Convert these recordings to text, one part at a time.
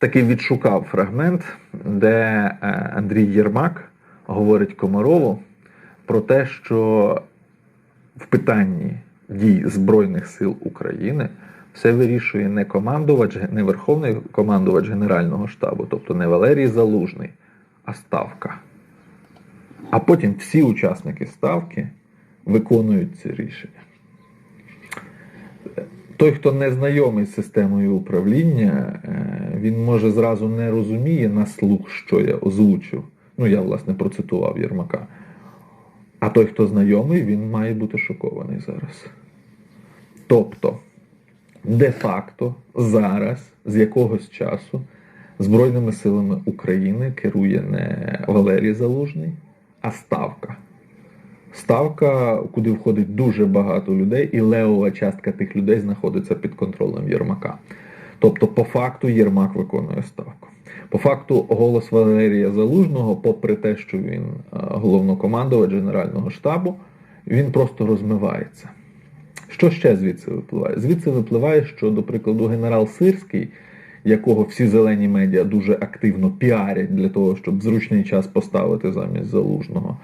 таки відшукав фрагмент, де е, Андрій Єрмак говорить Комарову про те, що в питанні дій Збройних сил України все вирішує не командувач, не верховний командувач Генерального штабу, тобто не Валерій Залужний, а ставка. А потім всі учасники ставки виконують ці рішення. Той, хто не знайомий з системою управління, е, він може зразу не розуміє на слух, що я озвучив. Ну, я, власне, процитував Єрмака. А той, хто знайомий, він має бути шокований зараз. Тобто, де-факто, зараз, з якогось часу, Збройними силами України керує не Валерій Залужний, а Ставка. Ставка, куди входить дуже багато людей, і левова частка тих людей знаходиться під контролем Єрмака. Тобто, по факту, Єрмак виконує ставку. По факту, голос Валерія Залужного, попри те, що він е, головнокомандувач Генерального штабу, він просто розмивається. Що ще звідси випливає? Звідси випливає, що, до прикладу, генерал Сирський, якого всі зелені медіа дуже активно піарять для того, щоб зручний час поставити замість залужного,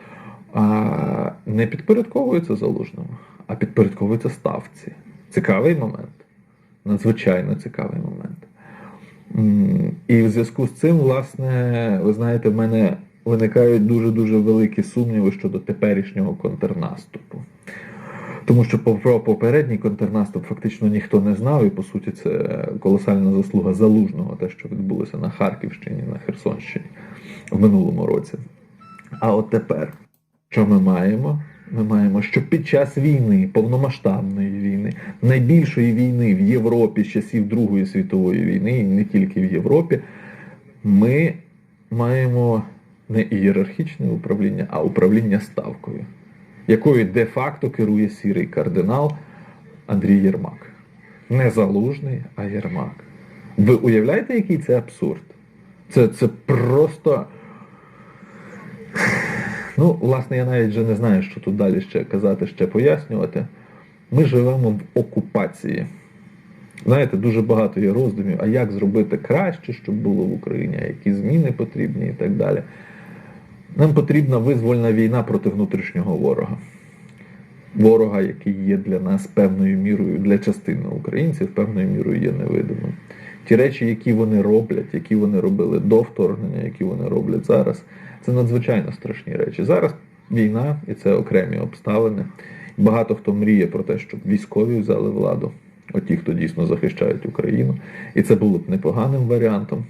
не підпорядковується залужному, а підпорядковується ставці. Цікавий момент. Надзвичайно цікавий момент. І в зв'язку з цим, власне, ви знаєте, в мене виникають дуже-дуже великі сумніви щодо теперішнього контрнаступу. Тому що про попередній контрнаступ фактично ніхто не знав, і по суті це колосальна заслуга залужного, те, що відбулося на Харківщині, на Херсонщині в минулому році. А от тепер, що ми маємо? Ми маємо, що під час війни, повномасштабної найбільшої війни в Європі з часів Другої світової війни, і не тільки в Європі, ми маємо не ієрархічне управління, а управління ставкою, якою де-факто керує сірий кардинал Андрій Єрмак. Не залужний, а Єрмак. Ви уявляєте, який це абсурд? Це, це просто. Ну, власне, я навіть вже не знаю, що тут далі ще казати, ще пояснювати. Ми живемо в окупації. Знаєте, дуже багато є роздумів, а як зробити краще, щоб було в Україні, а які зміни потрібні і так далі. Нам потрібна визвольна війна проти внутрішнього ворога. Ворога, який є для нас певною мірою, для частини українців, певною мірою є невидимим. Ті речі, які вони роблять, які вони робили до вторгнення, які вони роблять зараз, це надзвичайно страшні речі. Зараз війна, і це окремі обставини. Багато хто мріє про те, щоб військові взяли владу, оті, хто дійсно захищають Україну. І це було б непоганим варіантом.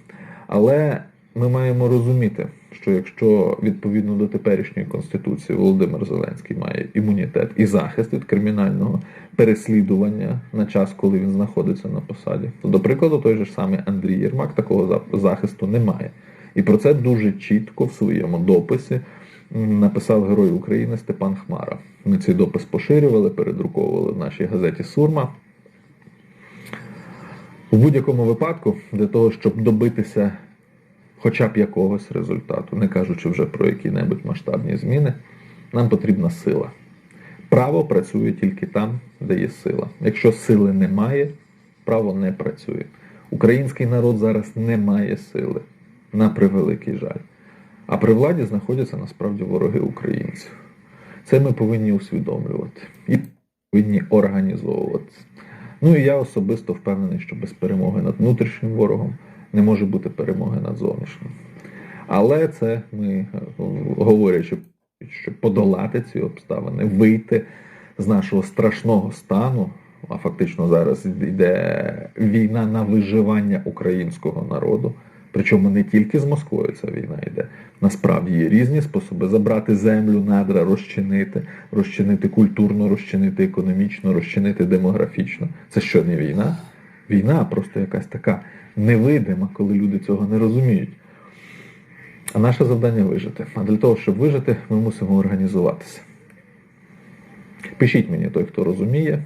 Але ми маємо розуміти, що якщо відповідно до теперішньої конституції Володимир Зеленський має імунітет і захист від кримінального переслідування на час, коли він знаходиться на посаді, то до прикладу, той же ж самий Андрій Єрмак такого захисту не має. І про це дуже чітко в своєму дописі написав Герой України Степан Хмара. Ми цей допис поширювали, передруковували в нашій газеті Сурма. В будь-якому випадку, для того, щоб добитися хоча б якогось результату, не кажучи вже про які-небудь масштабні зміни, нам потрібна сила. Право працює тільки там, де є сила. Якщо сили немає, право не працює. Український народ зараз не має сили, на превеликий жаль. А при владі знаходяться насправді вороги українців. Це ми повинні усвідомлювати і повинні організовувати. Ну і я особисто впевнений, що без перемоги над внутрішнім ворогом не може бути перемоги над зовнішнім. Але це ми, е, говорячи, щоб подолати ці обставини, вийти з нашого страшного стану, а фактично зараз йде війна на виживання українського народу. Причому не тільки з Москвою ця війна йде. Насправді є різні способи забрати землю, надра, розчинити, розчинити культурно, розчинити економічно, розчинити демографічно. Це що не війна? Війна просто якась така невидима, коли люди цього не розуміють. А наше завдання вижити. А для того, щоб вижити, ми мусимо організуватися. Пишіть мені той, хто розуміє,